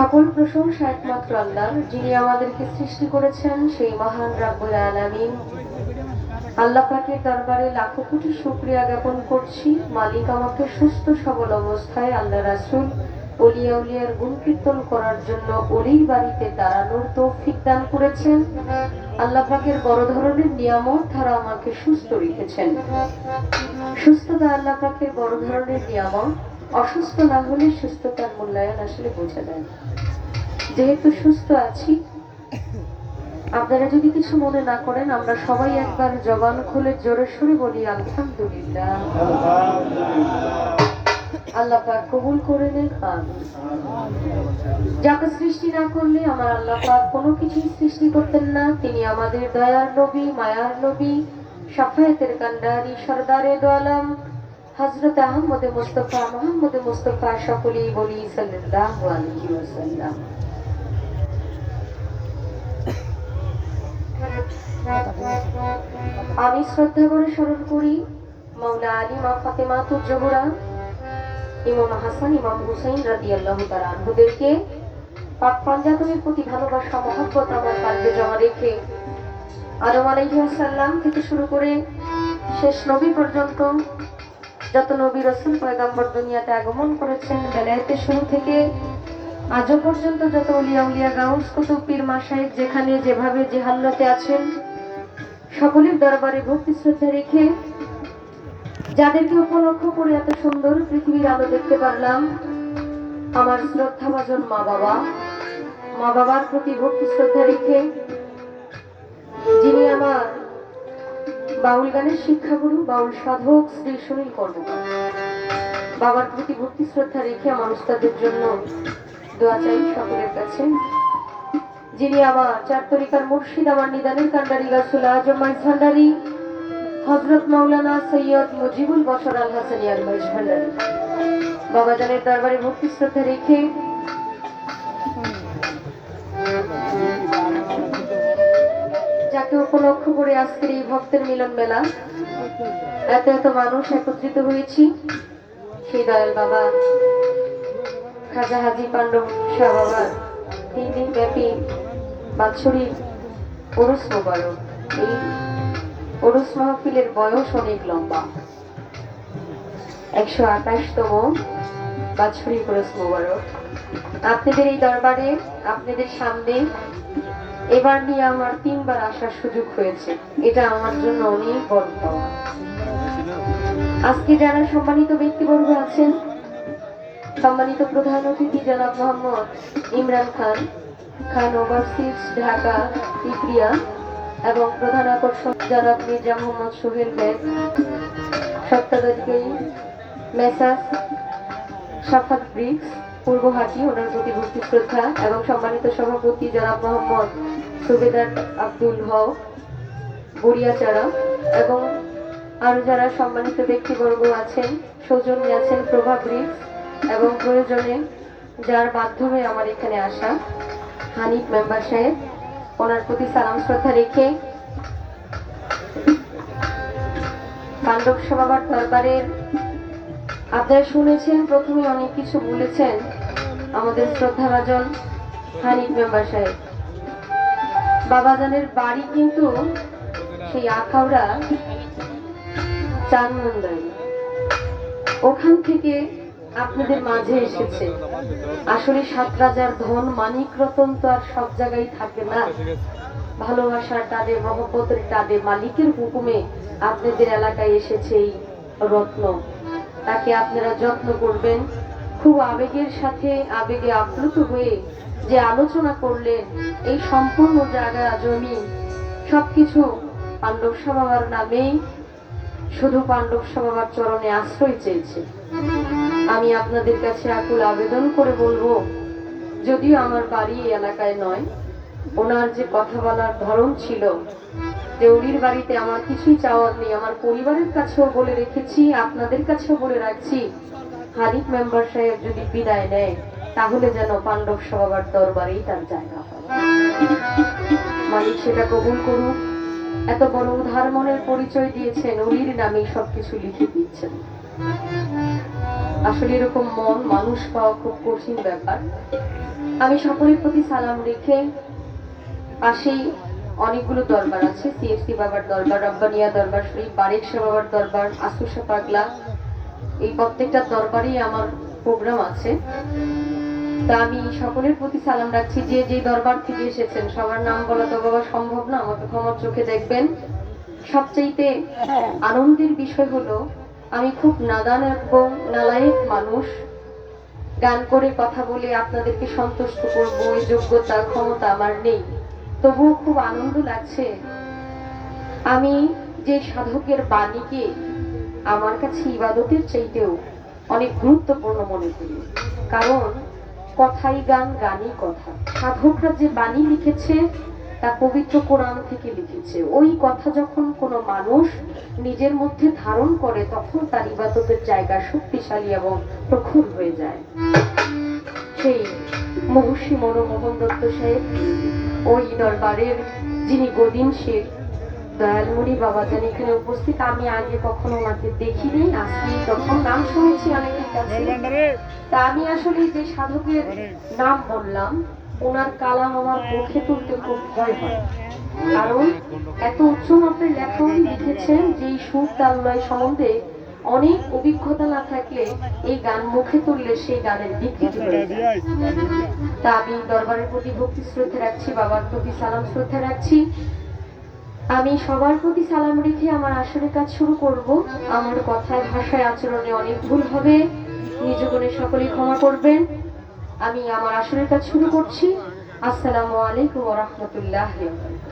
সকল প্রশংসা একমাত্র আল্লাহ যিনি আমাদেরকে সৃষ্টি করেছেন সেই মহান রাব্বুল আলামিন। আল্লাহ পাকের দরবারে লাখো কোটি শুকরিয়া জ্ঞাপন করছি। মালিক আমাকে সুস্থ, সবল অবস্থায় আল্লাহ রাসূল, অলিয়া উলিয়ার গুণ কীর্তন করার জন্য অলির বাড়িতে দাঁড়ানোর তৌফিক দান করেছেন। আল্লাহ পাকের বড় ধরনের নিয়ামত তারা আমাকে সুস্থ রেখেছেন। সুস্থতা আল্লাহ পাকের বড় ধরনের নিয়ামত। অসুস্থ না হলে সুস্থতার মূল্যায়ন আসলে বোঝা যায় না। যেহেতু সুস্থ আছি, আপনারা যদি কিছু মনে না করেন, আমরা সবাই একবার জবান খুলে জোরে সুরে বলি, আলহামদুলিল্লাহ আল্লাহ পাক কবুল করে নেন। যাকে সৃষ্টি না করলে আমার আল্লাহ পাক কোনো কিছুই সৃষ্টি করতেন না তিনি আমাদের দয়ার নবী, মায়ার নবী সাফায়েতের কান্ডারি সরদারে দোয়ালাম হজরত আহমদে মুস্তফা, মোহাম্মদ মুস্তফা সকলেই বলি ওয়াসাল্লাম। আমি শ্রদ্ধা করে স্মরণ করি মাওলা আলী মা ফাতেমা তুজ্জোহরা ইমাম হাসান, ইমাম হুসাইন রাদিয়াল্লাহু তাআলা আনহুদেরকে পাক পাঞ্জাতনের প্রতি ভালোবাসা, মহব্বত আমার কালকে জমা রেখে আদম আলাইহিস সালাম থেকে শুরু করে শেষ নবী পর্যন্ত যত নবী রসুল পয়গাম্বর দুনিয়াতে আগমন করেছেন, বেলায়েতের শুরু থেকে আজও পর্যন্ত যত উলিয়া উলিয়া গাউস কুতুব পীর মাসায়েক যেখানে যেভাবে যে হাল্লাতে আছেন, সকলের দরবারে ভক্তি শ্রদ্ধা রেখে যাদেরকে উপলক্ষ করে এত সুন্দর পৃথিবীর আলো দেখতে পারলাম, আমার শ্রদ্ধাভাজন মা বাবা। মা বাবার প্রতি ভক্তি শ্রদ্ধা রেখে যিনি আমার বাউল গানের শিক্ষাগুরু, বাউল সাধক শ্রী সুনীল কর্মকার বাবার প্রতি ভক্তি, শ্রদ্ধা রেখে আমার উস্তাদের জন্য দোয়া চাই সকলের কাছে। যিনি আমার চার তরিকার মুর্শিদ, আমার নিদানের কান্ডারি গাছুল আজম ভান্ডারি হজরত মাওলানা সৈয়দ মুজিবুল বসর আল হাসানি আল ভান্ডারি। বাবাজানের দরবারে ভক্তি, শ্রদ্ধা রেখে যাকে উপলক্ষ করে আজকের এই ভক্তের মিলন মেলা। এত এত মানুষ একত্রিত হয়েছি। সেই দয়াল বাবা, খাজা হাজি পাণ্ডব শাহ বাবা তিন দিন ব্যাপী বাৎসরিক ওরস মোবারক। এই ওরস মাহফিলের বয়স অনেক লম্বা। একশো আঠাশতম বাৎসরিক ওরস মোবারক। আপনাদের এই দরবারে, আপনাদের সামনে এবার নিয়ে আমার তিনবার আসার সুযোগ হয়েছে। এটা আমার জন্য অনেক বড় পাওয়া। আজকে যারা সম্মানিত ব্যক্তিবর্গ আছেন, সম্মানিত প্রধান অতিথি জনাব মোহাম্মদ ইমরান খান খান ওভারসিজ, ঢাকা ত্রিপুরা এবং প্রধান আকর্ষণ জনাব Mirza Mohammad Sohel Baig সপ্তাধিকারী messrs Safat bricks Purbahati owner প্রতি ভক্তি, শ্রদ্ধা এবং সম্মানিত সভাপতি জনাব মোহাম্মদ সুবেদার আব্দুল হক বড়িয়াচারা এবং আরও যারা সম্মানিত ব্যক্তিবর্গ আছেন সৌজন্য আছেন প্রভা ব্রিক্স এবং প্রয়োজনে যার মাধ্যমে আমার এখানে আসা হানিফ মেম্বার সাহেব, ওনার প্রতি সালাম, শ্রদ্ধা রেখে পাণ্ডব সভাবার দরবারের আপনারা শুনেছেন, প্রথমে অনেক কিছু বলেছেন আমাদের শ্রদ্ধাভাজন হানিফ মেম্বার সাহেব। বাবাজানের বাড়ি কিন্তু সেই আখাউড়া চানমন্দাই ওখান থেকে আপনাদের মাঝে এসেছে। আসলে সাত রাজার ধন মানিক রতন তো আর সব জায়গায় থাকে না। ভালোবাসার টানে, মহব্বতের টানে মালিকের হুকুমে আপনাদের এলাকায় এসেছে এই রত্ন। তাকে আপনারা যত্ন করবেন। খুব আবেগের সাথে আবেগে আপ্লুত হয়ে যে আলোচনা করলেন, এই সম্পূর্ণ জায়গা জমি সবকিছু পাণ্ডব সভাবার নামেই শুধু পাণ্ডব সভাবার চরণে আশ্রয় চেয়েছে। আমি আপনাদের কাছে আকুল আবেদন করে বলব, যদিও আমার বাড়ি এলাকায় নয়, ওনার যে কথা বলার ধরন ছিল যে উড়ির বাড়িতে আমার কিছুই চাওয়ার নেই, আমার পরিবারের কাছেও বলে রেখেছি, আপনাদের কাছেও বলে রাখছি। হানিফ মেম্বার সাহেব যদি বিদায় নেয়, তাহলে যেন পাণ্ডব সভাবার দরবারেই তার জায়গা হয়। মালিক সেটা কবুল করুক। এত বড় উদার মনের পরিচয় দিয়েছেন উনির নামেই সবকিছু লিখে দিচ্ছেন আসলে এরকম মন মানুষ পাওয়া খুব কঠিন ব্যাপার। আমি সকলের প্রতি সালাম রেখে পাশেই অনেকগুলো দরবার আছে সিএফসি বাবার দরবার, রব্বানিয়া দরবার শরীফ বারেক শাহ বাবার দরবার, আসুসা পাগলা। এই প্রত্যেকটা দরবারেই আমার প্রোগ্রাম আছে। তা আমি সকলের প্রতি সালাম রাখছি। যে যে দরবার থেকে এসেছেন, সবার নাম বলা তো বাবা সম্ভব না, আমাকে ক্ষমার চোখে দেখবেন। সবচাইতে আনন্দের বিষয় হলো, আমি খুব নাদান এবং নালায়েক মানুষ। গান করে কথা বলে আপনাদেরকে সন্তুষ্ট করব, এই যোগ্যতা, ক্ষমতা আমার নেই। তবুও খুব আনন্দ লাগছে। আমি যে সাধকের বাণীকে আমার কাছে ইবাদতের চাইতেও অনেক গুরুত্বপূর্ণ মনে করি। কারণ কথাই গান, গানই কথা। সাধকরা যে বাণী লিখেছে, তা পবিত্র কোরআন থেকে লিখেছে। ওই কথা যখন কোনো মানুষ নিজের মধ্যে ধারণ করে, তখন তার ইবাদতের জায়গা শক্তিশালী এবং প্রখর হয়ে যায়। সেই মহর্ষি মনোমোহন দত্ত সাহেব ওই দরবারের যিনি গদিন শেখ দয়ালমণি বাবা যান এখানে উপস্থিত আমি আগে কখনো ওনাকে দেখিনি আজকে তখন নাম শুনেছি অনেকের কাছে। তা আমি আসলে যে সাধকের নাম বললাম ওনার কালাম আমার মুখে তুলতে খুব ভয় হয়। কারণ এত উচ্চ মাপের লেখা উনি লিখেছেন যে এই সুর তাল সম্বন্ধে অনেক অভিজ্ঞতা না থাকলে এই গান মুখে তুললে সেই গানের হয়ে যায়। তা আমি দরবারের প্রতি ভক্তি শ্রদ্ধা রাখছি বাবার প্রতি সালাম শ্রদ্ধা রাখছি। আমি সবার প্রতি সালাম রেখে আমার আসরের কাজ শুরু করব। আমার কথায় ভাষায় আচরণে অনেক ভুল হবে। নিজ গুণে সকলেই ক্ষমা করবেন। আমি আমার আসরের কাজ শুরু করছি। আসসালামু আলাইকুম রহমতুল্লাহ